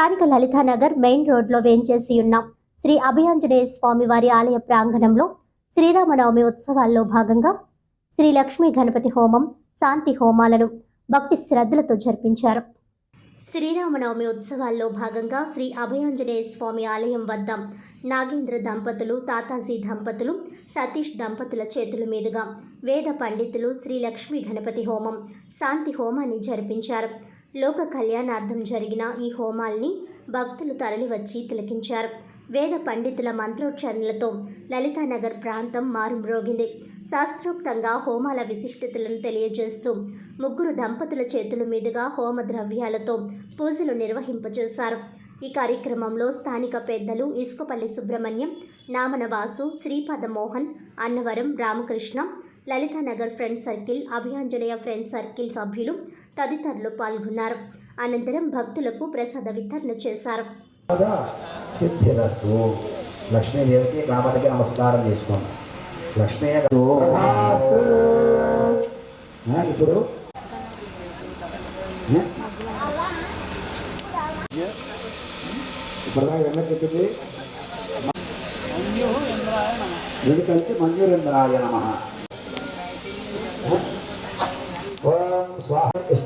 స్థానిక లలితానగర్ మెయిన్ రోడ్లో వేంచేసి ఉన్న. శ్రీ అభయాంజనేయ స్వామి వారి ఆలయ ప్రాంగణంలో శ్రీరామనవమి ఉత్సవాల్లో భాగంగా శ్రీ లక్ష్మీ గణపతి హోమం శాంతి హోమాలను భక్తి శ్రద్ధలతో జరిపించారు. శ్రీరామనవమి ఉత్సవాల్లో భాగంగా శ్రీ అభయాంజనేయ స్వామి ఆలయం వద్ద నాగేంద్ర దంపతులు తాతాజీ దంపతులు సతీష్ దంపతుల చేతుల మీదుగా వేద పండితులు శ్రీ లక్ష్మీ గణపతి హోమం శాంతి హోమాన్ని జరిపించారు. లోక కళ్యాణార్థం జరిగిన ఈ హోమాల్ని భక్తులు తరలివచ్చి తిలకించారు. వేద పండితుల మంత్రోచ్చారణలతో లలితానగర్ ప్రాంతం మారుమ్రోగింది. శాస్త్రోక్తంగా హోమాల విశిష్టతలను తెలియజేస్తూ ముగ్గురు దంపతుల చేతుల మీదుగా హోమ ద్రవ్యాలతో పూజలు నిర్వహింపజేశారు. ఈ కార్యక్రమంలో స్థానిక పెద్దలు Isukapalli Subrahmanyam Namanavasu Sripada Mohan Annavaram Ramakrishna Lalitanagar friend circle Abhayanjaneya friend circle సభ్యులు తదితరులు పాల్గొన్నారు. అనంతరం భక్తులకు ప్రసాద వితరణ చేశారు. బాగా సిద్ధిరస్తు లక్ష్మీదేవికి కామతికి నమస్కారం చేసుకోండి. లక్ష్మీ ఇప్పుడు. ఇప్పుడు ఎలా చెప్పింది ఎందుకంటే మంజురేంద్రాయ నమ.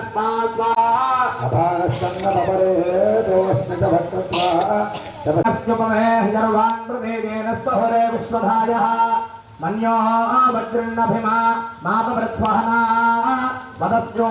వానస్సాస్వా అభాసన్నపరే దోస్మిత భక్తత్వా తపస్యపమే హజర్వాన్ ప్రదేజేన సహరే విశ్వధాయः మన్యో వజ్రన్నభిమా మాపవృత్స్వహనా వదస్యో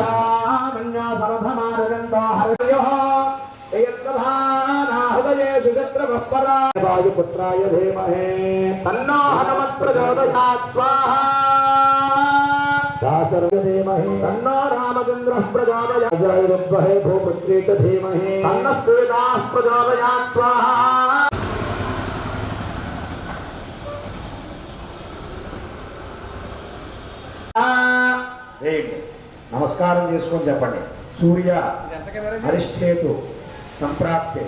వాయుపుత్రాయ ధీమహే తన్నో హనుమత్ ప్రచోదయాత్ స్వాహా. దాశరథ ధీమహి। తన్నో రామచంద్ర ప్రచోదయాత్ జయరుద్వహే భూపుత్రీ చ ధీమహి। తన్న సీతా ప్రచోదయాత్ స్వాహా. ఏంటి నమస్కారం చేసుకొని చెప్పండి. సూర్య అరిష్టేతు సంప్రాప్తే.